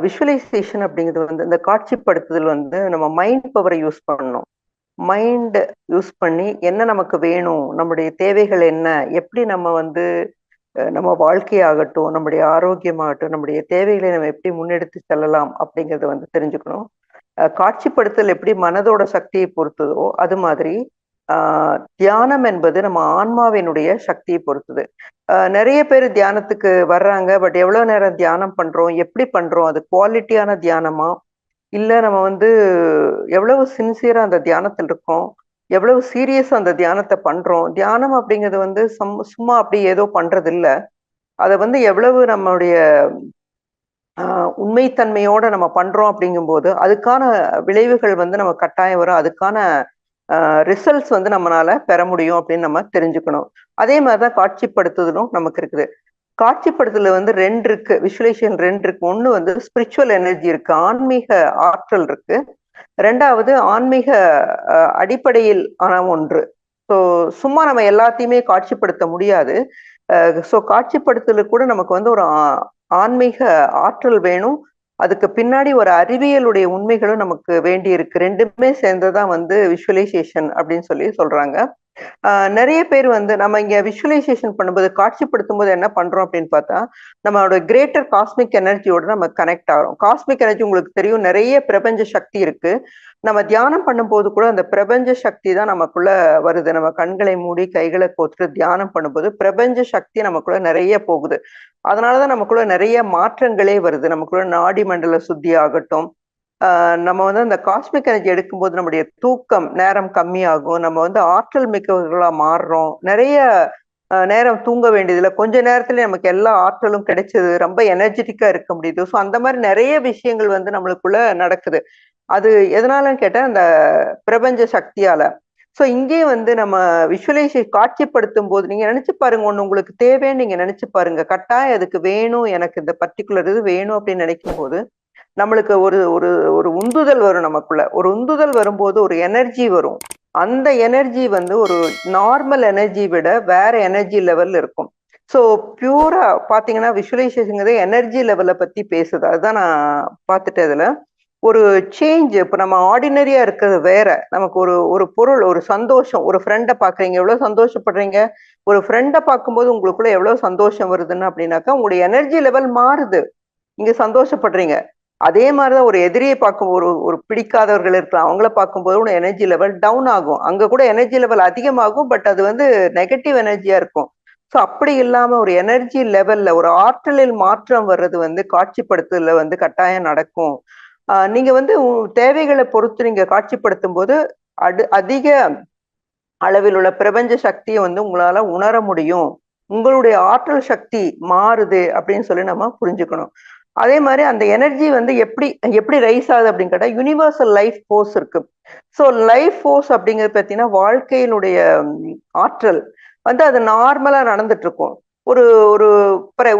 Visualisation அப்படிங்கிறது வந்து இந்த காட்சிப்படுத்துதல் வந்து நம்ம மைண்ட் பவரை யூஸ் பண்ணணும். மைண்ட் யூஸ் பண்ணி என்ன நமக்கு வேணும் நம்முடைய தேவைகள் என்ன எப்படி நம்ம வந்து நம்ம வாழ்க்கையாகட்டும் நம்முடைய ஆரோக்கியமாகட்டும் நம்முடைய தேவைகளை நம்ம எப்படி முன்னெடுத்து செல்லலாம் அப்படிங்கிறத வந்து தெரிஞ்சுக்கணும். அஹ், காட்சிப்படுத்தல் எப்படி மனதோட சக்தியை பொறுத்ததோ அது மாதிரி ஆஹ், தியானம் என்பது நம்ம ஆன்மாவினுடைய சக்தியை பொறுத்தது. நிறைய பேர் தியானத்துக்கு வர்றாங்க. பட் எவ்வளோ நேரம் தியானம் பண்றோம்? எப்படி பண்றோம்? அது குவாலிட்டியான தியானமா? இல்லை நம்ம வந்து எவ்வளவு சின்சியரா அந்த தியானத்தில் இருக்கோம்? எவ்வளவு சீரியஸா அந்த தியானத்தை பண்றோம்? தியானம் அப்படிங்கிறது வந்து சம் சும்மா அப்படி ஏதோ பண்றது இல்லை அதை வந்து எவ்வளவு நம்மளுடைய உண்மைத்தன்மையோட நம்ம பண்றோம் அப்படிங்கும்போது அதுக்கான விளைவுகள் வந்து நம்ம கட்டாயம் வரும். அதுக்கான ரிசல்ட்ஸ் வந்து நம்மளால பெற முடியும் அப்படின்னு நம்ம தெரிஞ்சுக்கணும். அதே மாதிரிதான் காட்சிப்படுத்துதலும் நமக்கு இருக்குது. காட்சிப்படுத்தல வந்து ரெண்டு இருக்கு விஷுவலேஷன் ரெண்டு இருக்கு. ஒன்று வந்து ஸ்பிரிச்சுவல் எனர்ஜி இருக்கு ஆன்மீக ஆற்றல் இருக்கு. ரெண்டாவது ஆன்மீக அடிப்படையில் ஆன ஒன்று. ஸோ சும்மா நம்ம எல்லாத்தையுமே காட்சிப்படுத்த முடியாது. ஸோ காட்சிப்படுத்தலுக்கு கூட நமக்கு வந்து ஒரு ஆ- ஆன்மீக ஆற்றல் வேணும். அதுக்கு பின்னாடி ஒரு அறிவியலுடைய உண்மைகளும் நமக்கு வேண்டி இருக்கு ரெண்டுமே சேர்ந்ததான் வந்து விஷுவலைசேஷன் அப்படின்னு சொல்லி சொல்றாங்க. நிறைய பேர் வந்து நம்ம இங்க விஷுவலைசேஷன் பண்ணும்போது காட்சிப்படுத்தும் போது என்ன பண்றோம் அப்படின்னு பார்த்தா நம்மளோட கிரேட்டர் காஸ்மிக் எனர்ஜியோட நம்ம கனெக்ட் ஆகிறோம் காஸ்மிக் எனர்ஜி உங்களுக்கு தெரியும் நிறைய பிரபஞ்ச சக்தி இருக்கு. நம்ம தியானம் பண்ணும்போது கூட அந்த பிரபஞ்ச சக்தி தான் நமக்குள்ள வருது. நம்ம கண்களை மூடி கைகளை கோத்துட்டு தியானம் பண்ணும்போது பிரபஞ்ச சக்தி நமக்குள்ள நிறைய போகுது. அதனாலதான் நமக்குள்ள நிறைய மாற்றங்களே வருது. நமக்குள்ள நாடி மண்டல சுத்தி ஆகட்டும் நம்ம வந்து அந்த காஸ்மிக் எனர்ஜி எடுக்கும்போது நம்முடைய தூக்கம் நேரம் கம்மியாகும். நம்ம வந்து ஆற்றல் மிக்கவர்களா மாறுறோம். நிறைய நேரம் தூங்க வேண்டியதில்லை. கொஞ்ச நேரத்துல நமக்கு எல்லா ஆற்றலும் கிடைச்சது. ரொம்ப எனர்ஜெட்டிக்கா இருக்க முடியுது. ஸோ அந்த மாதிரி நிறைய விஷயங்கள் வந்து நம்மளுக்குள்ள நடக்குது. அது எதனாலன்னு கேட்டால் அந்த பிரபஞ்ச சக்தியால. ஸோ இங்கே வந்து நம்ம விஷுவலைசே காட்சிப்படுத்தும் போது நீங்க நினைச்சு பாருங்க. ஒன்று உங்களுக்கு தேவைன்னு நீங்க நினைச்சு பாருங்க. கட்டாயம் அதுக்கு வேணும். எனக்கு இந்த பர்டிகுலர் இது வேணும் அப்படின்னு நினைக்கும் போது நம்மளுக்கு ஒரு ஒரு ஒரு உந்துதல் வரும் நமக்குள்ள. ஒரு உந்துதல் வரும்போது ஒரு எனர்ஜி வரும். அந்த எனர்ஜி வந்து ஒரு நார்மல் எனர்ஜி விட வேற எனர்ஜி லெவல் இருக்கும். ஸோ பியூரா பார்த்தீங்கன்னா விஷுவலைசேஷங்கிறது எனர்ஜி லெவலை பத்தி பேசுது. அதுதான் நான் பார்த்துட்டேன் அதில். ஒரு சேஞ்ச் இப்போ நம்ம ஆர்டினரியா இருக்கிறது வேற. நமக்கு ஒரு ஒரு பொருள் ஒரு சந்தோஷம். ஒரு ஃப்ரெண்டை பார்க்குறீங்க எவ்வளோ சந்தோஷப்படுறீங்க? ஒரு ஃப்ரெண்டை பார்க்கும்போது உங்களுக்குள்ள எவ்வளோ சந்தோஷம் வருதுன்னு அப்படின்னாக்கா உங்களுடைய எனர்ஜி லெவல் மாறுது. நீங்க சந்தோஷப்படுறீங்க. அதே மாதிரிதான் ஒரு எதிரியை பார்க்கும் ஒரு ஒரு பிடிக்காதவர்கள் இருக்கலாம். அவங்கள பார்க்கும்போது கூட எனர்ஜி லெவல் டவுன் ஆகும். அங்க கூட எனர்ஜி லெவல் அதிகமாகும் பட் அது வந்து நெகட்டிவ் எனர்ஜியா இருக்கும். ஸோ அப்படி இல்லாம ஒரு எனர்ஜி லெவல்ல ஒரு ஆற்றலில் மாற்றம் வர்றது வந்து காட்சிப்படுத்துதல வந்து கட்டாயம் நடக்கும். ஆஹ் நீங்க வந்து உ- தேவைகளை பொறுத்து நீங்க காட்சிப்படுத்தும் போது அடு அதிக அளவில் உள்ள பிரபஞ்ச சக்தியை வந்து உங்களால உணர முடியும். உங்களுடைய ஆற்றல் சக்தி மாறுது அப்படின்னு சொல்லி நம்ம புரிஞ்சுக்கணும். அதே மாதிரி அந்த எனர்ஜி வந்து எப்படி எப்படி ரைஸ் ஆகுது அப்படின்னு கேட்டால் யுனிவர்சல் லைஃப் ஃபோர்ஸ் இருக்கு. ஸோ லைஃப் ஃபோர்ஸ் அப்படிங்கிறது பார்த்தீங்கன்னா வாழ்க்கையினுடைய ஆற்றல். வந்து அது நார்மலாக நடந்துட்டு இருக்கும். ஒரு ஒரு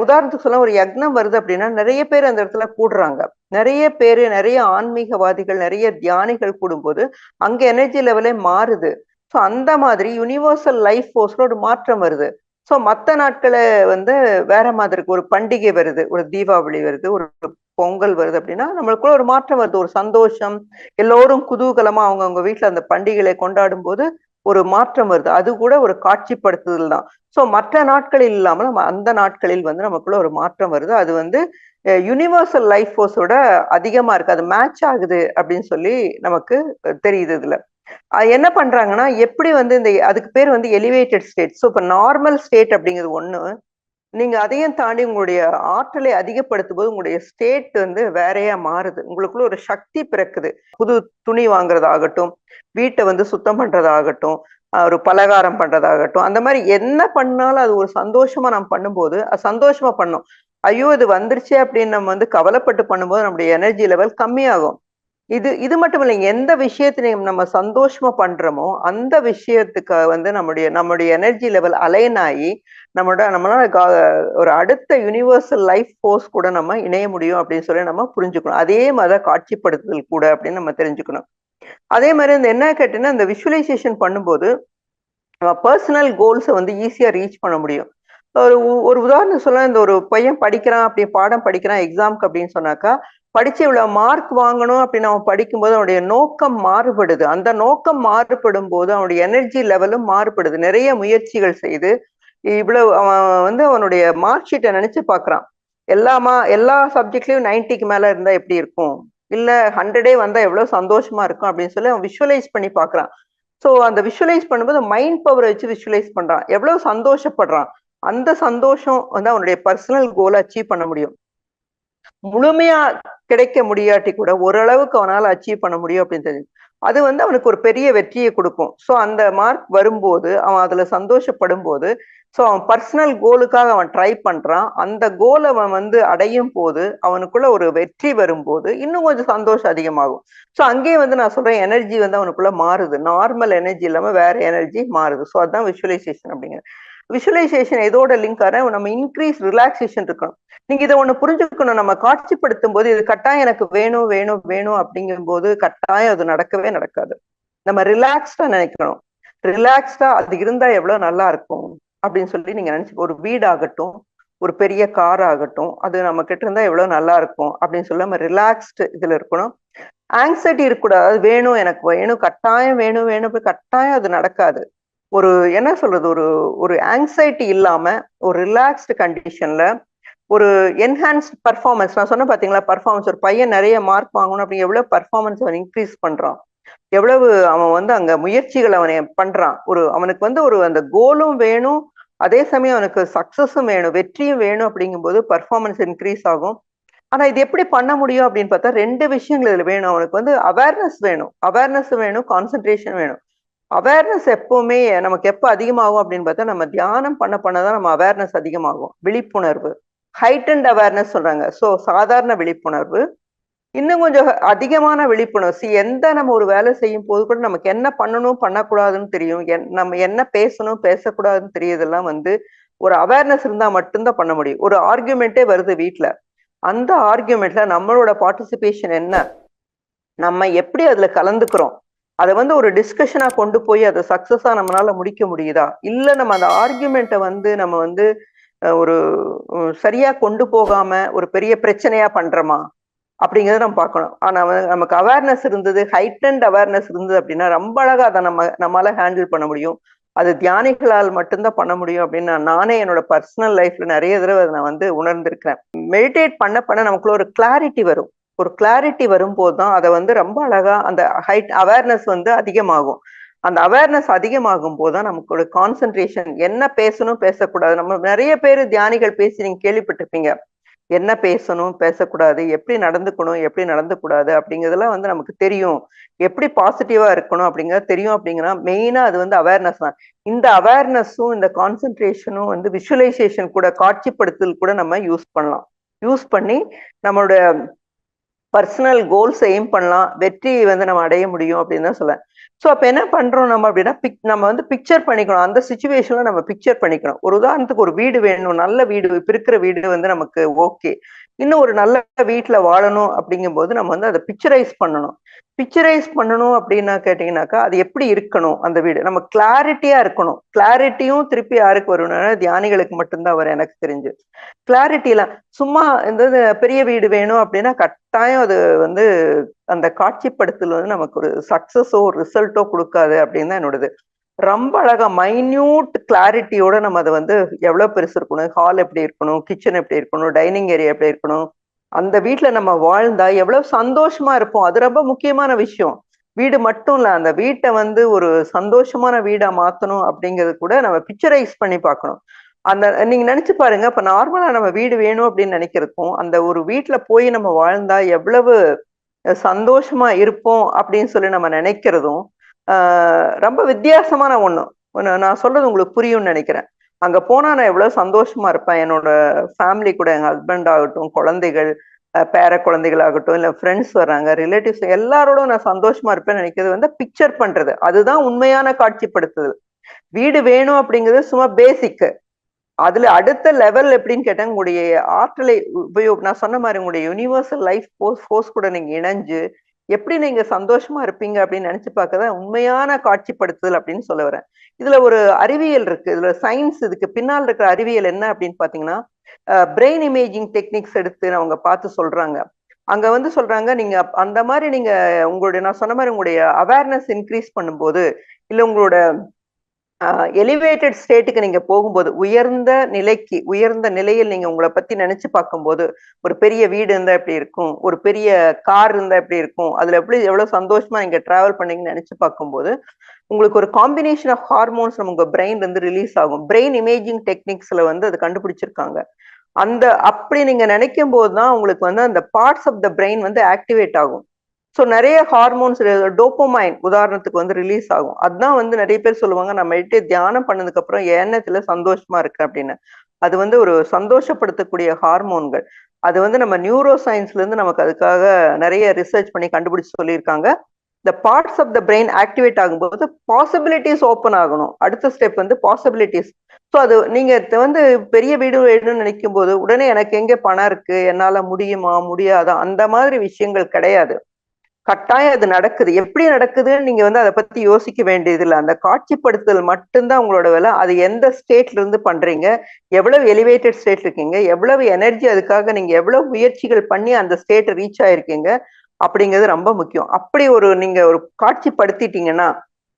உதாரணத்துக்கு சொல்ல ஒரு யக்னம் வருது அப்படின்னா நிறைய பேர் அந்த இடத்துல கூடுறாங்க. நிறைய பேர் நிறைய ஆன்மீகவாதிகள் நிறைய தியானிகள் கூடும்போது அங்கே எனர்ஜி லெவலே மாறுது. ஸோ அந்த மாதிரி யுனிவர்சல் லைஃப் ஃபோர்ஸில் ஒரு மாற்றம் வருது. ஸோ மற்ற நாட்களை வந்து வேற மாதிரி இருக்கு. ஒரு பண்டிகை வருது ஒரு தீபாவளி வருது ஒரு பொங்கல் வருது அப்படின்னா நம்மளுக்குள்ள ஒரு மாற்றம் வருது. ஒரு சந்தோஷம் எல்லோரும் குதூகலமா அவங்கவுங்க வீட்டில் அந்த பண்டிகைகளை கொண்டாடும் போது ஒரு மாற்றம் வருது. அது கூட ஒரு காட்சிப்படுத்துதல் தான். ஸோ மற்ற நாட்களில் இல்லாமல் நம்ம அந்த நாட்களில் வந்து நமக்குள்ள ஒரு மாற்றம் வருது. அது வந்து யுனிவர்சல் லைஃப் ஃபோர்ஸோட அதிகமா இருக்கு. அது மேட்ச் ஆகுது அப்படின்னு சொல்லி நமக்கு தெரியுது இதுல. என்ன பண்றாங்கன்னா எப்படி வந்து இந்த அதுக்கு பேர் வந்து எலிவேட்டட் ஸ்டேட் ஸோ இப்போ நார்மல் ஸ்டேட் அப்படிங்கிறது ஒண்ணு. நீங்க அதையும் தாண்டி உங்களுடைய ஆற்றலை அதிகப்படுத்தும் போது உங்களுடைய ஸ்டேட் வந்து வேறையா மாறுது. உங்களுக்குள்ள ஒரு சக்தி பிறக்குது. புது துணி வாங்குறதாகட்டும் வீட்டை வந்து சுத்தம் பண்றதாகட்டும் ஒரு பலகாரம் பண்றதாகட்டும் அந்த மாதிரி என்ன பண்ணாலும் அது ஒரு சந்தோஷமா நம்ம பண்ணும்போது அது சந்தோஷமா பண்ணோம். ஐயோ இது வந்துருச்சு அப்படின்னு நம்ம வந்து கவலைப்பட்டு பண்ணும்போது நம்முடைய எனர்ஜி லெவல் கம்மியாகும். இது இது மட்டும் இல்லைங்க. எந்த விஷயத்திலையும் நம்ம சந்தோஷமா பண்றோமோ அந்த விஷயத்துக்கு வந்து நம்முடைய நம்முடைய எனர்ஜி லெவல் அலைன் ஆகி நம்மளோட நம்மளால ஒரு அடுத்த யுனிவர்சல் லைஃப் ஃபோர்ஸ் கூட நம்ம இணைய முடியும் அப்படின்னு சொல்லி நம்ம புரிஞ்சுக்கணும். அதே மாதிரி காட்சிப்படுத்துதல் கூட அப்படின்னு நம்ம தெரிஞ்சுக்கணும். அதே மாதிரி இந்த என்ன கேட்டீங்கன்னா இந்த விஷுவலைசேஷன் பண்ணும்போது நம்ம பர்சனல் கோல்ஸை வந்து ஈஸியா ரீச் பண்ண முடியும். ஒரு ஒரு உதாரணம் சொல்ல இந்த ஒரு பையன் படிக்கிறான் அப்படி பாடம் படிக்கிறான் எக்ஸாம்க்கு அப்படின்னு சொன்னாக்கா படிச்சு இவ்வளவு மார்க் வாங்கணும் அப்படின்னு அவன் படிக்கும்போது அவனுடைய நோக்கம் மாறுபடுது. அந்த நோக்கம் மாறுபடும் போது அவனுடைய எனர்ஜி லெவலும் மாறுபடுது. நிறைய முயற்சிகள் செய்து இவ்வளவு அவன் வந்து அவனுடைய மார்க் ஷீட்டை நினைச்சு பாக்குறான் எல்லாமா எல்லா சப்ஜெக்ட்லயும் நைன்டிக்கு மேல இருந்தா எப்படி இருக்கும்? இல்ல ஹண்ட்ரடே வந்தா எவ்வளவு சந்தோஷமா இருக்கும் அப்படின்னு சொல்லி அவன் விஷுவலைஸ் பண்ணி பாக்குறான் ஸோ அந்த விஷுவலைஸ் பண்ணும்போது மைண்ட் பவரை வச்சு விஷுவலைஸ் பண்றான். எவ்வளவு சந்தோஷப்படுறான். அந்த சந்தோஷம் வந்து அவனுடைய பர்சனல் கோலை அச்சீவ் பண்ண முடியும். முழுமையா கிடைக்க முடியாட்டி கூட ஓரளவுக்கு அவனால அச்சீவ் பண்ண முடியும் அப்படின்னு தெரியும் அது வந்து அவனுக்கு ஒரு பெரிய வெற்றியை கொடுக்கும். ஸோ அந்த மார்க் வரும்போது அவன் அதுல சந்தோஷப்படும் போது ஸோ அவன் பர்சனல் கோலுக்காக அவன் ட்ரை பண்றான். அந்த கோல் அவன் வந்து அடையும் போது அவனுக்குள்ள ஒரு வெற்றி வரும்போது இன்னும் கொஞ்சம் சந்தோஷம் அதிகமாகும். ஸோ அங்கேயே வந்து நான் சொல்றேன் எனர்ஜி வந்து அவனுக்குள்ள மாறுது. நார்மல் எனர்ஜி இல்லாம வேற எனர்ஜி மாறுது. ஸோ அதுதான் விஷுவலைசேஷன் அப்படிங்கிறது விஷுவலைசேஷன் எதோட லிங்க் ஆன நம்ம இன்க்ரீஸ் ரிலாக்ஸேஷன் இருக்கணும். நீங்க இதை ஒண்ணு புரிஞ்சுக்கணும். நம்ம காட்சிப்படுத்தும் போது இது கட்டாயம் எனக்கு வேணும் வேணும் வேணும் அப்படிங்கும் போது கட்டாயம் அது நடக்கவே நடக்காது. நம்ம ரிலாக்ஸ்டா நினைக்கணும். ரிலாக்ஸ்டா அது இருந்தா எவ்வளவு நல்லா இருக்கும் அப்படின்னு சொல்லி நீங்க நினைச்சு ஒரு வீடாகட்டும் ஒரு பெரிய கார் ஆகட்டும் அது நம்ம கிட்ட இருந்தா எவ்வளவு நல்லா இருக்கும் அப்படின்னு சொல்லி நம்ம ரிலாக்ஸ்டு இதுல இருக்கணும். ஆங்ஸைட்டி இருக்கக்கூடாது. வேணும் எனக்கு வேணும் கட்டாயம் வேணும் வேணும் கட்டாயம் அது நடக்காது. ஒரு என்ன சொல்றது ஒரு ஒரு ஆங்ஸைட்டி இல்லாம ஒரு ரிலாக்ஸ்டு கண்டிஷன்ல ஒரு என்ஹான்ஸ்ட் பர்ஃபார்மன்ஸ் நான் சொன்ன பாத்தீங்களா பர்ஃபார்மன்ஸ் ஒரு பையன் நிறைய மார்க் வாங்கணும் அப்படின்னு எவ்வளவு பர்ஃபார்மன்ஸ் அவன் இன்க்ரீஸ் பண்றான். எவ்வளவு அவன் வந்து அங்க முயற்சிகள் அவனை பண்றான். ஒரு அவனுக்கு வந்து ஒரு அந்த கோலும் வேணும். அதே சமயம் அவனுக்கு சக்சஸும் வேணும். வெற்றியும் வேணும் அப்படிங்கும்போது பர்ஃபார்மன்ஸ் இன்க்ரீஸ் ஆகும். ஆனா இது எப்படி பண்ண முடியும் அப்படின்னு பார்த்தா ரெண்டு விஷயங்கள் இதுல வேணும். அவனுக்கு வந்து அவேர்னஸ் வேணும். அவேர்னஸ் வேணும் கான்சென்ட்ரேஷன் வேணும். அவேர்னஸ் எப்பவுமே நமக்கு எப்போ அதிகமாகும் அப்படின்னு பார்த்தா நம்ம தியானம் பண்ண பண்ணதான் நம்ம அவேர்னஸ் அதிகமாகும். விழிப்புணர்வு. ஹைட் அண்ட் அவேர்னஸ் சொல்றாங்க. ஸோ சாதாரண விழிப்புணர்வு. இன்னும் கொஞ்சம் அதிகமான விழிப்புணர்வு. சி எந்த நம்ம ஒரு வேலை செய்யும் போது கூட நமக்கு என்ன பண்ணணும் பண்ணக்கூடாதுன்னு தெரியும். என் நம்ம என்ன பேசணும் பேசக்கூடாதுன்னு தெரியுதெல்லாம் வந்து ஒரு அவேர்னஸ் இருந்தால் மட்டும்தான் பண்ண முடியும். ஒரு ஆர்கியூமெண்ட்டே வருது வீட்டில் அந்த ஆர்கியூமெண்ட்ல நம்மளோட பார்ட்டிசிபேஷன் என்ன? நம்ம எப்படி அதுல கலந்துக்கிறோம்? அதை வந்து ஒரு டிஸ்கஷனா கொண்டு போய் அதை சக்சஸா நம்மளால முடிக்க முடியுதா? இல்ல நம்ம அந்த ஆர்கியூமெண்ட்டை வந்து நம்ம வந்து ஒரு சரியா கொண்டு போகாம ஒரு பெரிய பிரச்சனையா பண்றோமா? அப்படிங்கிறத நம்ம பார்க்கணும். ஆனா நமக்கு அவேர்னஸ் இருந்தது ஹைட்டன்ட் அவேர்னஸ் இருந்தது அப்படின்னா ரொம்ப அழகா அதை நம்ம நம்மளால ஹேண்டில் பண்ண முடியும். அது தியானிகளால் மட்டும்தான் பண்ண முடியும் அப்படின்னு நான் நானே என்னோட பர்சனல் லைஃப்ல நிறைய தடவை நான் வந்து உணர்ந்திருக்கிறேன். மெடிடேட் பண்ண பண்ண நமக்குள்ள ஒரு கிளாரிட்டி வரும். ஒரு கிளாரிட்டி வரும்போது தான் அதை வந்து ரொம்ப அழகா அந்த ஹைட் அவேர்னஸ் வந்து அதிகமாகும். அந்த அவேர்னஸ் அதிகமாகும் போது தான் நமக்கு ஒரு கான்சென்ட்ரேஷன் என்ன பேசணும் பேசக்கூடாது. நம்ம நிறைய பேர் தியானிகள் பேசி நீங்க கேள்விப்பட்டிருப்பீங்க. என்ன பேசணும் பேசக்கூடாது எப்படி நடந்துக்கணும் எப்படி நடந்துக்கூடாது அப்படிங்கிறதுலாம் வந்து நமக்கு தெரியும். எப்படி பாசிட்டிவா இருக்கணும் அப்படிங்கிறது தெரியும் அப்படிங்கன்னா மெயினா அது வந்து அவேர்னஸ் தான். இந்த அவேர்னஸும் இந்த கான்சென்ட்ரேஷனும் வந்து விஷுவலைசேஷன் கூட காட்சிப்படுத்தல் கூட நம்ம யூஸ் பண்ணலாம். யூஸ் பண்ணி நம்மளோட பர்சனல் கோல்ஸ் எய்ம் பண்ணலாம் வெற்றி வந்து நம்ம அடைய முடியும் அப்படின்னு தான் சொல்லுவேன். ஸோ அப்போ என்ன பண்றோம் நம்ம அப்படின்னா பிக் நம்ம வந்து பிக்சர் பண்ணிக்கணும். அந்த சுச்சுவேஷன்ல நம்ம பிக்சர் பண்ணிக்கணும். ஒரு உதாரணத்துக்கு ஒரு வீடு வேணும் நல்ல வீடு இப்போ இருக்கிற வீடு வந்து நமக்கு ஓகே இன்னும் ஒரு நல்ல வீட்டில் வாழணும் அப்படிங்கும்போது நம்ம வந்து அதை பிக்சரைஸ் பண்ணணும். பிக்சரைஸ் பண்ணணும் அப்படின்னா கேட்டீங்கன்னாக்கா அது எப்படி இருக்கணும் அந்த வீடு? நம்ம கிளாரிட்டியா இருக்கணும். கிளாரிட்டியும் திருப்பி யாருக்கு வரும்னா தியானிகளுக்கு மட்டும்தான் வரும் எனக்கு தெரிஞ்சு. கிளாரிட்டிலாம் சும்மா இந்த பெரிய வீடு வேணும் அப்படின்னா கட்டாயம் அது வந்து அந்த காட்சிப்படுத்தல் வந்து நமக்கு ஒரு சக்சஸோ ரிசல்ட்டோ கொடுக்காது அப்படின்னு தான் என்னோடது. ரொம்ப அழகா மைன்யூட் கிளாரிட்டியோட நம்ம அதை வந்து எவ்வளவு பெருசு இருக்கணும்? ஹால் எப்படி இருக்கணும்? கிச்சன் எப்படி இருக்கணும்? டைனிங் ஏரியா எப்படி இருக்கணும்? அந்த வீட்டுல நம்ம வாழ்ந்தா எவ்வளவு சந்தோஷமா இருப்போம். அது ரொம்ப முக்கியமான விஷயம். வீடு மட்டும் இல்ல அந்த வீட்டை வந்து ஒரு சந்தோஷமான வீடா மாத்தணும் அப்படிங்கிறது கூட நம்ம பிக்சரைஸ் பண்ணி பார்க்கணும். அந்த நீங்க நினைச்சு பாருங்க இப்ப நார்மலா நம்ம வீடு வேணும் அப்படின்னு நினைக்கிறதுக்கும் அந்த ஒரு வீட்டுல போய் நம்ம வாழ்ந்தா எவ்வளவு சந்தோஷமா இருப்போம் அப்படின்னு சொல்லி நம்ம நினைக்கிறதும் ரொம்ப வித்தியாசமான ஒன்று ஒன்று நான் சொல்றது உங்களுக்கு புரியும்னு நினைக்கிறேன். அங்கே போனால் நான் எவ்வளோ சந்தோஷமா இருப்பேன். என்னோட ஃபேமிலி கூட எங்கள் ஹஸ்பண்ட் ஆகட்டும் குழந்தைகள் பேர குழந்தைகள் ஆகட்டும் இல்லை ஃப்ரெண்ட்ஸ் வர்றாங்க ரிலேட்டிவ்ஸ் எல்லாரோடும் நான் சந்தோஷமா இருப்பேன்னு நினைக்கிறது வந்து பிக்சர் பண்றது. அதுதான் உண்மையான காட்சிப்படுத்துதல். வீடு வேணும் அப்படிங்கிறது சும்மா பேசிக்கு அதுல அடுத்த லெவல் எப்படின்னு கேட்டா உங்களுடைய ஆற்றலை உபயோக நான் சொன்ன மாதிரி உங்களுடைய யூனிவர்சல் லைஃப் ஃபோர்ஸ் ஃபோர்ஸ் கூட நீங்க இணைஞ்சு எப்படி நீங்க சந்தோஷமா இருப்பீங்க அப்படின்னு நினைச்சு பார்க்கதான் உண்மையான காட்சிப்படுத்துதல் அப்படின்னு சொல்ல வரேன். இதுல ஒரு அறிவியல் இருக்கு. இதுல சயின்ஸ் இதுக்கு பின்னால் இருக்கிற அறிவியல் என்ன அப்படின்னு பாத்தீங்கன்னா பிரெயின் இமேஜிங் டெக்னிக்ஸ் எடுத்து அவங்க பார்த்து சொல்றாங்க. அங்க வந்து சொல்றாங்க நீங்க அந்த மாதிரி நீங்க உங்களுடைய நான் சொன்ன மாதிரி உங்களுடைய அவேர்னஸ் இன்க்ரீஸ் பண்ணும்போது இல்ல உங்களோட எலிவேட்டட் ஸ்டேட்டுக்கு நீங்க போகும்போது உயர்ந்த நிலைக்கு உயர்ந்த நிலையில் நீங்க உங்களை பத்தி நினைச்சு பார்க்கும்போது ஒரு பெரிய வீடு இருந்தா எப்படி இருக்கும்? ஒரு பெரிய கார் இருந்தா எப்படி இருக்கும்? அதுல எப்படி எவ்வளவு சந்தோஷமா நீங்க டிராவல் பண்ணீங்கன்னு நினைச்சு பார்க்கும்போது உங்களுக்கு ஒரு காம்பினேஷன் ஆஃப் ஹார்மோன்ஸ் நம்ம உங்க பிரெயின் வந்து ரிலீஸ் ஆகும். பிரெயின் இமேஜிங் டெக்னிக்ஸ்ல வந்து அது கண்டுபிடிச்சிருக்காங்க. அந்த அப்படி நீங்க நினைக்கும் போது தான் உங்களுக்கு வந்து அந்த பார்ட்ஸ் ஆஃப் த பிரெயின் வந்து ஆக்டிவேட் ஆகும். ஸோ நிறைய ஹார்மோன்ஸ் டோப்போமைன் உதாரணத்துக்கு வந்து ரிலீஸ் ஆகும். அதுதான் வந்து நிறைய பேர் சொல்லுவாங்க நான் மெடிடேட் தியானம் பண்ணதுக்கு அப்புறம் எண்ணத்துல சந்தோஷமா இருக்கு அப்படின்னு. அது வந்து ஒரு சந்தோஷப்படுத்தக்கூடிய ஹார்மோன்கள் அது வந்து நம்ம நியூரோ சயின்ஸ்ல இருந்து நமக்கு அதுக்காக நிறைய ரிசர்ச் பண்ணி கண்டுபிடிச்சு சொல்லியிருக்காங்க. இந்த parts of the brain activate ஆகும்போது பாசிபிலிட்டிஸ் ஓப்பன் ஆகணும். அடுத்த ஸ்டெப் வந்து பாசிபிலிட்டிஸ் ஸோ அது நீங்க வந்து பெரிய வீடு வேணும்னு நினைக்கும் போது உடனே எனக்கு எங்க பணம் இருக்கு? என்னால முடியுமா? முடியாதா? அந்த மாதிரி விஷயங்கள் கிடையாது. கட்டாயம் அது நடக்குது. எப்படி நடக்குதுன்னு நீங்க வந்து அதை பத்தி யோசிக்க வேண்டியது இல்லை அந்த காட்சிப்படுத்துதல் மட்டும்தான் உங்களோட வேலை. அது எந்த ஸ்டேட்ல இருந்து பண்றீங்க? எவ்வளவு எலிவேட்டட் ஸ்டேட் இருக்கீங்க? எவ்வளவு எனர்ஜி அதுக்காக நீங்க எவ்வளவு முயற்சிகள் பண்ணி அந்த ஸ்டேட் ரீச் ஆயிருக்கீங்க? அப்படிங்கிறது ரொம்ப முக்கியம். அப்படி ஒரு நீங்க ஒரு காட்சிப்படுத்திட்டீங்கன்னா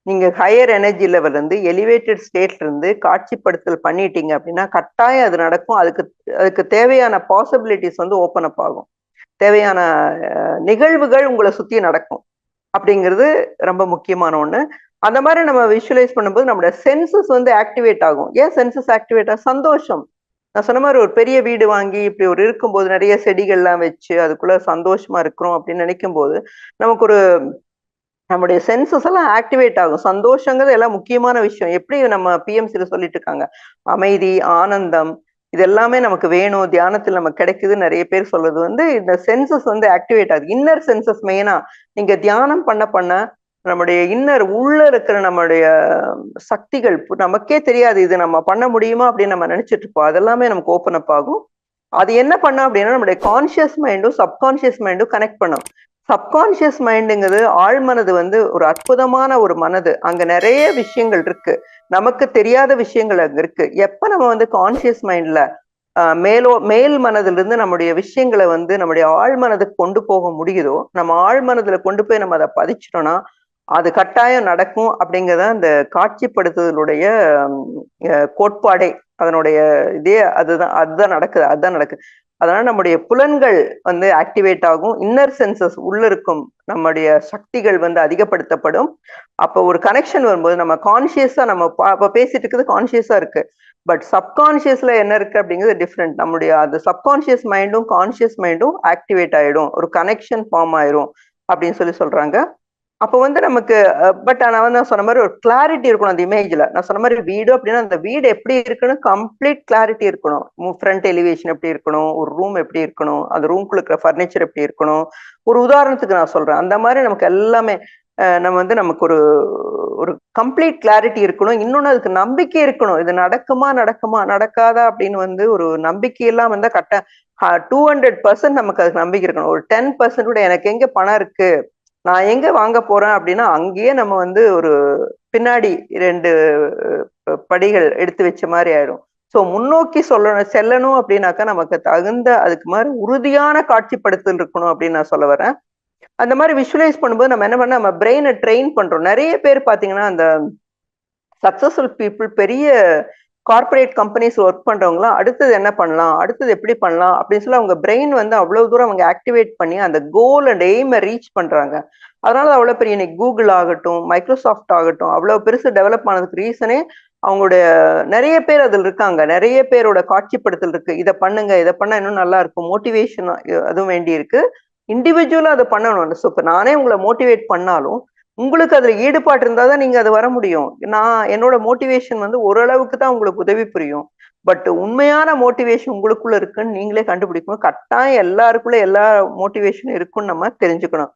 நீங்க ஹையர் எனர்ஜி லெவல் இருந்து எலிவேட்டட் ஸ்டேட்ல இருந்து காட்சிப்படுத்தல் பண்ணிட்டீங்க அப்படின்னா கட்டாயம் அது நடக்கும். அதுக்கு அதுக்கு தேவையான பாசிபிலிட்டிஸ் வந்து ஓப்பன் அப் ஆகும். தேவையான நிகழ்வுகள் உங்களை சுத்தி நடக்கும். அப்படிங்கிறது ரொம்ப முக்கியமான ஒண்ணு. அந்த மாதிரி நம்ம விஷுவலைஸ் பண்ணும்போது நம்மளோட சென்சஸ் வந்து ஆக்டிவேட் ஆகும். ஏன் சென்சஸ் ஆக்டிவேட் ஆகும் சந்தோஷம். நான் சொன்ன மாதிரி ஒரு பெரிய வீடு வாங்கி இப்படி ஒரு இருக்கும்போது நிறைய செடிகள்லாம் வச்சு அதுக்குள்ள சந்தோஷமா இருக்கிறோம் அப்படின்னு நினைக்கும் போது நமக்கு ஒரு நம்முடைய சென்சஸ் எல்லாம் ஆக்டிவேட் ஆகும். சந்தோஷங்கிறது எல்லாம் முக்கியமான விஷயம். எப்படி நம்ம பிஎம்சியில் சொல்லிட்டு இருக்காங்க? அமைதி ஆனந்தம் இது எல்லாமே நமக்கு வேணும் தியானத்தில் நமக்கு கிடைக்குது நிறைய பேர் சொல்றது வந்து இந்த சென்சஸ் வந்து ஆக்டிவேட் ஆகுது. இன்னர் சென்சஸ் மெயினா நீங்க தியானம் பண்ண பண்ண நம்முடைய இன்னர் உள்ள இருக்கிற நம்மளுடைய சக்திகள் நமக்கே தெரியாது இது நம்ம பண்ண முடியுமா அப்படின்னு நம்ம நினைச்சிட்டு இருப்போம். அதெல்லாமே நமக்கு ஓப்பன் அப் ஆகும். அது என்ன பண்ணோம் அப்படின்னா நம்மளுடைய கான்சியஸ் மைண்டும் சப்கான்சியஸ் மைண்டும் கனெக்ட் பண்ணும். சப்கான்சியஸ் மைண்டுங்கிறது ஆழ்மனது வந்து ஒரு அற்புதமான ஒரு மனது. அங்க நிறைய விஷயங்கள் இருக்கு. நமக்கு தெரியாத விஷயங்கள் அங்க இருக்கு. எப்ப நம்ம வந்து கான்சியஸ் மைண்ட்ல மேலோ மேல் மனதிலிருந்து நம்முடைய விஷயங்களை வந்து நம்முடைய ஆழ்மனதுக்கு கொண்டு போக முடியுதோ நம்ம ஆழ்மனதுல கொண்டு போய் நம்ம அதை பதிச்சிட்டோம்னா அது கட்டாயம் நடக்கும் அப்படிங்கிறத அந்த காட்சிப்படுத்துதலுடைய கோட்பாடே. அதனுடைய இதே அதுதான் அதுதான் நடக்குது அதுதான் நடக்குது. அதனால நம்முடைய புலன்கள் வந்து ஆக்டிவேட் ஆகும். இன்னர் சென்சஸ் உள்ள இருக்கும். நம்முடைய சக்திகள் வந்து அதிகப்படுத்தப்படும். அப்போ ஒரு கனெக்ஷன் வரும்போது நம்ம கான்சியஸா நம்ம இப்போ பேசிட்டு இருக்கிறது கான்சியஸா இருக்கு. பட் சப்கான்சியஸ்ல என்ன இருக்கு அப்படிங்கிறது டிஃப்ரெண்ட் நம்முடைய அந்த சப்கான்சியஸ் மைண்டும் கான்சியஸ் மைண்டும் ஆக்டிவேட் ஆயிடும். ஒரு கனெக்ஷன் ஃபார்ம் ஆயிரும் அப்படின்னு சொல்லி சொல்றாங்க. அப்போ வந்து நமக்கு பட் நான் வந்து சொன்ன மாதிரி ஒரு கிளாரிட்டி இருக்கணும் அந்த இமேஜ்ல நான் சொன்ன மாதிரி வீடு அப்படின்னா அந்த வீடு எப்படி இருக்கணும் கம்ப்ளீட் கிளாரிட்டி இருக்கணும். ஃப்ரண்ட் எலிவேஷன் எப்படி இருக்கணும்? ஒரு ரூம் எப்படி இருக்கணும்? அந்த ரூம்குள்ள இருக்கிற ஃபர்னிச்சர் எப்படி இருக்கணும்? ஒரு உதாரணத்துக்கு நான் சொல்றேன். அந்த மாதிரி நமக்கு எல்லாமே நம்ம வந்து நமக்கு ஒரு ஒரு கம்ப்ளீட் கிளாரிட்டி இருக்கணும். இன்னொன்னு அதுக்கு நம்பிக்கை இருக்கணும். இது நடக்குமா நடக்குமா நடக்காதா அப்படின்னு வந்து ஒரு நம்பிக்கையெல்லாம் வந்து கட்ட டூ ஹண்ட்ரட் பர்சன்ட் நமக்கு அதுக்கு நம்பிக்கை இருக்கணும். ஒரு டென் பர்சன்ட் கூட எனக்கு எங்க பணம் இருக்கு? நான் எங்க வாங்க போறேன் அப்படின்னா அங்கேயே நம்ம வந்து ஒரு பின்னாடி ரெண்டு படிகள் எடுத்து வச்ச மாதிரி ஆயிடும். ஸோ முன்னோக்கி சொல்லணும் செல்லணும் அப்படின்னாக்கா நமக்கு தகுந்த அதுக்கு மாதிரி உறுதியான காட்சிப்படுத்தல் இருக்கணும் அப்படின்னு நான் சொல்ல வரேன். அந்த மாதிரி விஷுவலைஸ் பண்ணும்போது நம்ம என்ன பண்ண நம்ம பிரெயினை ட்ரெயின் பண்றோம். நிறைய பேர் பாத்தீங்கன்னா அந்த சக்சஸ்ஃபுல் பீப்புள் பெரிய கார்பரேட் கம்பெனிஸ் ஒர்க் பண்றவங்களாம் அடுத்தது என்ன பண்ணலாம்? அடுத்தது எப்படி பண்ணலாம்? அப்படின்னு சொல்லி அவங்க பிரெயின் வந்து அவ்வளவு தூரம் அவங்க ஆக்டிவேட் பண்ணி அந்த கோல் அண்ட் எய்மை ரீச் பண்றாங்க. அதனால அவ்வளவு பெரிய இன்னைக்கு கூகுள் ஆகட்டும் மைக்ரோசாஃப்ட் ஆகட்டும் அவ்வளவு பெருசு டெவலப் ஆனதுக்கு ரீசனே அவங்களுடைய நிறைய பேர் அதில் இருக்காங்க. நிறைய பேரோட காட்சிப்படுத்தல் இருக்கு. இதை பண்ணுங்க இதை பண்ணால் இன்னும் நல்லா இருக்கும். மோட்டிவேஷன் அதுவும் வேண்டி இருக்கு இண்டிவிஜுவலா அதை பண்ணணும். ஸோ இப்போ நானே உங்களை மோட்டிவேட் பண்ணாலும் உங்களுக்கு அதுல ஈடுபாடு இருந்தா தான் நீங்க அது வர முடியும். நான் என்னோட மோட்டிவேஷன் வந்து ஓரளவுக்கு தான் உங்களுக்கு உதவி புரியும். பட் உண்மையான மோட்டிவேஷன் உங்களுக்குள்ள இருக்குன்னு நீங்களே கண்டுபிடிக்கணும். கட்டாயம் எல்லாருக்குள்ள எல்லா மோட்டிவேஷனும் இருக்குன்னு நம்ம தெரிஞ்சுக்கணும்.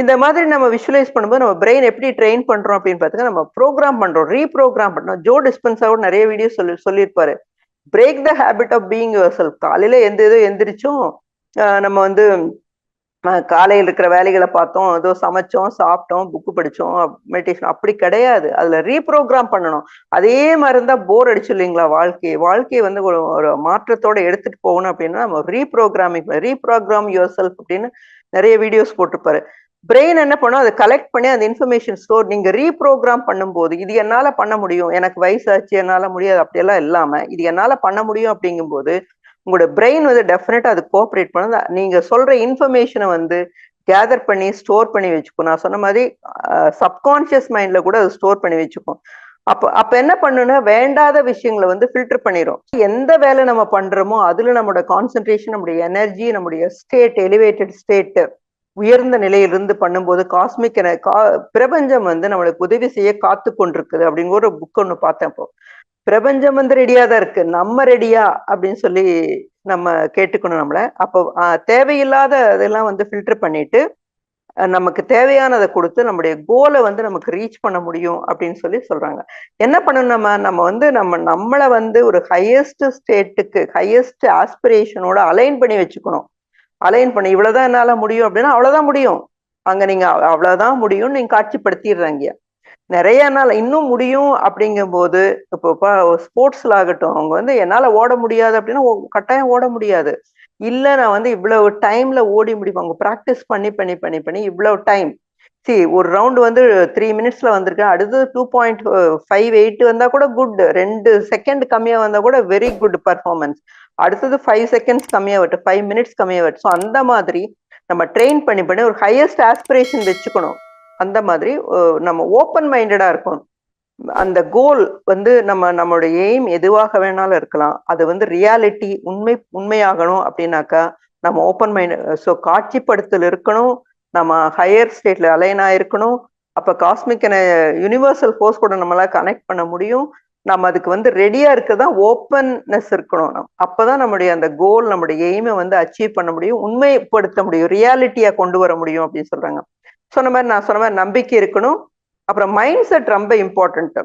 இந்த மாதிரி நம்ம விஷுவலைஸ் பண்ணும்போது நம்ம பிரெயின் எப்படி ட்ரெயின் பண்றோம் அப்படின்னு பார்த்தீங்கன்னா நம்ம ப்ரோக்ராம் பண்றோம் ரீப்ரோக்ராம் பண்றோம். ஜோ டிஸ்பென்ஸாவோட நிறைய வீடியோ சொல்லி சொல்லியிருப்பாரு. Break the habit of being your self காலையில எந்த இதோ எந்திரிச்சும் நம்ம வந்து காலையில் இருக்கிற வேலைகளை பார்த்தோம். ஏதோ சமைச்சோம் சாப்பிட்டோம் புக்கு படித்தோம் மெடிடேஷன் அப்படி கிடையாது. அதில் ரீப்ரோக்ராம் பண்ணணும். அதே மாதிரி இருந்தால் போர் அடிச்சு இல்லைங்களா வாழ்க்கையை? வாழ்க்கையை வந்து ஒரு ஒரு மாற்றத்தோட எடுத்துகிட்டு போகணும் அப்படின்னா நம்ம ரீப்ரோக்ராமிங் ரீப்ரோக்ராம் யுவர் செல்ஃப் அப்படின்னு நிறைய வீடியோஸ் போட்டிருப்பாரு. பிரெயின் என்ன பண்ணும்? அதை கலெக்ட் பண்ணி அந்த இன்ஃபர்மேஷன் ஸ்டோர் நீங்க ரீப்ரோக்ராம் பண்ணும்போது இது என்னால பண்ண முடியும்? எனக்கு வயசாச்சு என்னால முடியாது அப்படியெல்லாம் இல்லாம இது என்னால பண்ண முடியும் அப்படிங்கும்போது உங்களோட பிரெயின் வந்து டெஃபினட்டா அது கோஆப்ரேட் பண்ணுது. நீங்க சொல்ற இன்ஃபர்மேஷனை வந்து கேதர் பண்ணி ஸ்டோர் பண்ணி வச்சுக்கும் நான் சொன்ன மாதிரி சப்கான்சியஸ் மைண்ட்ல கூட அது ஸ்டோர் பண்ணி வச்சுக்கும். அப்ப அப்ப என்ன பண்ணுன்னா வேண்டாத விஷயங்களை வந்து ஃபில்டர் பண்ணிடும் எந்த வேலை நம்ம பண்றோமோ அதுல நம்மளோட கான்சென்ட்ரேஷன் நம்முடைய எனர்ஜி நம்முடைய ஸ்டேட் எலிவேட்டட் ஸ்டேட் உயர்ந்த நிலையிலிருந்து பண்ணும்போது காஸ்மிக் என கா பிரபஞ்சம் வந்து நம்மளுக்கு உதவி செய்ய காத்து கொண்டிருக்குது அப்படிங்கிற ஒரு புக் ஒன்று பார்த்தேன் இப்போ. பிரபஞ்சம் வந்து ரெடியா தான் இருக்கு. நம்ம ரெடியா அப்படின்னு சொல்லி நம்ம கேட்டுக்கணும் நம்மள. அப்போ தேவையில்லாத இதெல்லாம் வந்து ஃபில்டர் பண்ணிட்டு நமக்கு தேவையானதை கொடுத்து நம்முடைய கோலை வந்து நமக்கு ரீச் பண்ண முடியும் அப்படின்னு சொல்லி சொல்றாங்க. என்ன பண்ணணும் நம்ம? நம்ம வந்து நம்ம நம்மளை வந்து ஒரு ஹையஸ்ட் ஸ்டேட்டுக்கு ஹையஸ்ட் ஆஸ்பிரேஷனோட அலைன் பண்ணி வச்சுக்கணும். அலைன் பண்ணி இவ்வளவுதான் என்னால முடியும் அப்படின்னா அவ்வளவுதான் முடியும். அங்க நீங்க அவ்வளவுதான் முடியும் நீங்க காட்சிப்படுத்திடுறாங்க. நிறைய நாள் இன்னும் முடியும் அப்படிங்கும்போது இப்போ ஸ்போர்ட்ஸ்ல ஆகட்டும் அவங்க வந்து என்னால ஓட முடியாது அப்படின்னா கட்டாயம் ஓட முடியாது. இல்ல நான் வந்து இவ்வளவு டைம்ல ஓடி முடியும் அவங்க ப்ராக்டிஸ் பண்ணி பண்ணி பண்ணி பண்ணி இவ்வளவு டைம் சி ஒரு ரவுண்டு வந்து த்ரீ மினிட்ஸ்ல வந்திருக்கேன். அடுத்தது டூ பாயிண்ட் ஃபைவ் எயிட் வந்தா கூட குட் ரெண்டு செகண்ட் கம்மியா வந்தா கூட வெரி குட் பர்ஃபார்மன்ஸ் அடுத்தது ஃபைவ் செகண்ட்ஸ் கம்மியா வட்டும் ஃபைவ் மினிட்ஸ் கம்மியா வட்டும் ஸோ அந்த மாதிரி நம்ம ட்ரெயின் பண்ணி பண்ணி ஒரு ஹையஸ்ட் ஆஸ்பிரேஷன் வச்சுக்கணும். அந்த மாதிரி நம்ம ஓப்பன் மைண்டடா இருக்கணும். அந்த கோல் வந்து நம்ம நம்மளுடைய எய்ம் எதுவாக வேணாலும் இருக்கலாம். அது வந்து ரியாலிட்டி உண்மை உண்மையாகணும் அப்படின்னாக்கா நம்ம ஓப்பன் மைண்ட் ஸோ காட்சிப்படுத்தல் இருக்கணும். நம்ம ஹையர் ஸ்டேட்ல அலைனா இருக்கணும் அப்ப காஸ்மிக் யூனிவர்சல் ஃபோர்ஸ் கூட நம்மளால கனெக்ட் பண்ண முடியும். நம்ம அதுக்கு வந்து ரெடியா இருக்கதான் ஓப்பன்னஸ் இருக்கணும். நம் அப்பதான் நம்முடைய அந்த கோல் நம்முடைய எய்மை வந்து அச்சீவ் பண்ண முடியும். உண்மைப்படுத்த முடியும். ரியாலிட்டியா கொண்டு வர முடியும் அப்படின்னு சொல்றாங்க. சொன்ன மாதிரி நான் சொன்ன மாதிரி நம்பிக்கை இருக்கணும். அப்புறம் மைண்ட் செட் ரொம்ப இம்பார்ட்டன்ட்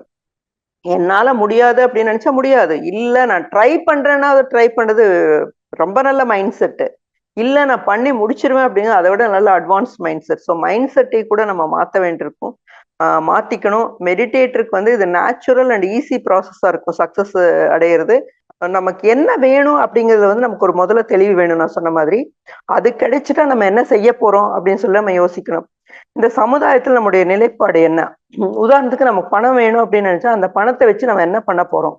என்னால முடியாது அப்படின்னு நினைச்சா முடியாது. இல்ல நான் ட்ரை பண்றேன்னா அதை ட்ரை பண்றது ரொம்ப நல்ல மைண்ட் செட்டு இல்ல நான் பண்ணி முடிச்சிருவேன் அப்படிங்கிறது அதை விட நல்ல advance mind set so mind செட்டை கூட நம்ம மாற்ற வேண்டியிருக்கும். மாத்திக்கணும். மெடிடேட்டருக்கு வந்து இது நேச்சுரல் அண்ட் ஈஸி ப்ராசஸா இருக்கும். சக்சஸ் அடையிறது. நமக்கு என்ன வேணும் அப்படிங்கிறது வந்து நமக்கு ஒரு முதல்ல தெளிவு வேணும் நான் சொன்ன மாதிரி. அது கிடைச்சிட்டா நம்ம என்ன செய்ய போறோம் அப்படின்னு சொல்லி நம்ம யோசிக்கணும். இந்த சமுதாயத்தில் நம்முடைய நிலைப்பாடு என்ன? உதாரணத்துக்கு நமக்கு பணம் வேணும் அப்படின்னு நினைச்சா அந்த பணத்தை வச்சு நம்ம என்ன பண்ண போறோம்?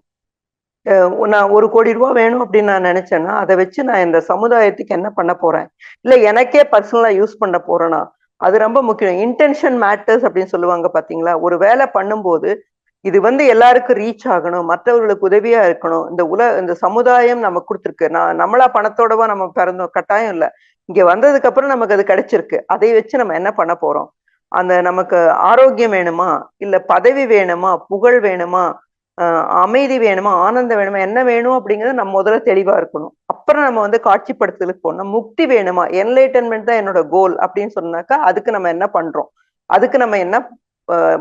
நான் ஒரு கோடி ரூபாய் வேணும் அப்படின்னு நான் நினைச்சேன்னா அதை வச்சு நான் இந்த சமுதாயத்துக்கு என்ன பண்ண போறேன்? இல்ல எனக்கே பர்சனலா யூஸ் பண்ண போறேன்னா அது ரொம்ப முக்கியம். இன்டென்ஷன் மேட்டர்ஸ் அப்படின்னு சொல்லுவாங்க பாத்தீங்களா? ஒரு வேலை பண்ணும்போது இது வந்து எல்லாருக்கும் ரீச் ஆகணும் மற்றவர்களுக்கு உதவியா இருக்கணும். இந்த உல இந்த சமுதாயம் நம்ம கொடுத்துருக்கு. நான் நம்மளா பணத்தோடவா நம்ம பிறந்தோம். கட்டாயம் இல்லை. இங்க வந்ததுக்கு அப்புறம் நமக்கு அது கிடைச்சிருக்கு. அதை வச்சு நம்ம என்ன பண்ண போறோம்? அந்த நமக்கு ஆரோக்கியம் வேணுமா? இல்ல பதவி வேணுமா? புகழ் வேணுமா? அமைதி வேணுமா? ஆனந்தம் வேணுமா? என்ன வேணும் அப்படிங்கிறது நம்ம முதல்ல தெளிவா இருக்கணும். அப்புறம் நம்ம வந்து காட்சிப்படுத்துதலுக்கு போகணும். முக்தி வேணுமா? என்லைட்டன்மெண்ட் தான் என்னோட கோல் அப்படின்னு சொன்னாக்கா அதுக்கு நம்ம என்ன பண்றோம்? அதுக்கு நம்ம என்ன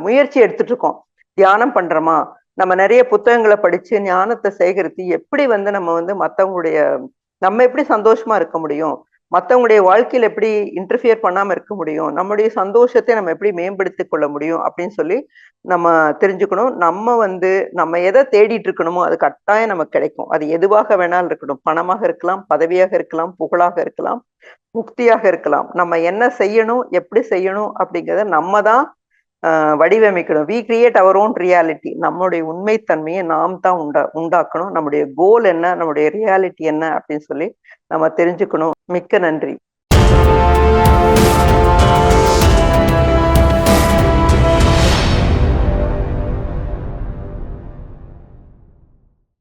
முயற்சி எடுத்துட்டு இருக்கோம். தியானம் பண்றோமா? நம்ம நிறைய புத்தகங்களை படிச்சு ஞானத்தை சேகரித்து எப்படி வந்து நம்ம வந்து மற்றவங்களுடைய நம்ம எப்படி சந்தோஷமா இருக்க முடியும்? மற்றவங்களுடைய வாழ்க்கையில எப்படி இன்டர்ஃபியர் பண்ணாம இருக்க முடியும்? நம்முடைய சந்தோஷத்தை நம்ம எப்படி மேம்படுத்திக் கொள்ள முடியும்? அப்படின்னு சொல்லி நம்ம தெரிஞ்சுக்கணும். நம்ம வந்து நம்ம எதை தேடிட்டு இருக்கணுமோ அது கட்டாயம் நமக்கு கிடைக்கும். அது எதுவாக வேணாலும் இருக்கணும் பணமாக இருக்கலாம் பதவியாக இருக்கலாம் புகழாக இருக்கலாம் முக்தியாக இருக்கலாம். நம்ம என்ன செய்யணும் எப்படி செய்யணும் அப்படிங்கிறத நம்ம தான் வடிவமைக்கணும். We create our own reality நம்மளுடைய உண்மைத்தன்மையை நாம் தான் உண்டா உண்டாக்கணும். நம்முடைய கோல் என்ன? நம்முடைய ரியாலிட்டி என்ன? அப்படின்னு சொல்லி நம்ம தெரிஞ்சுக்கணும். மிக்க நன்றி.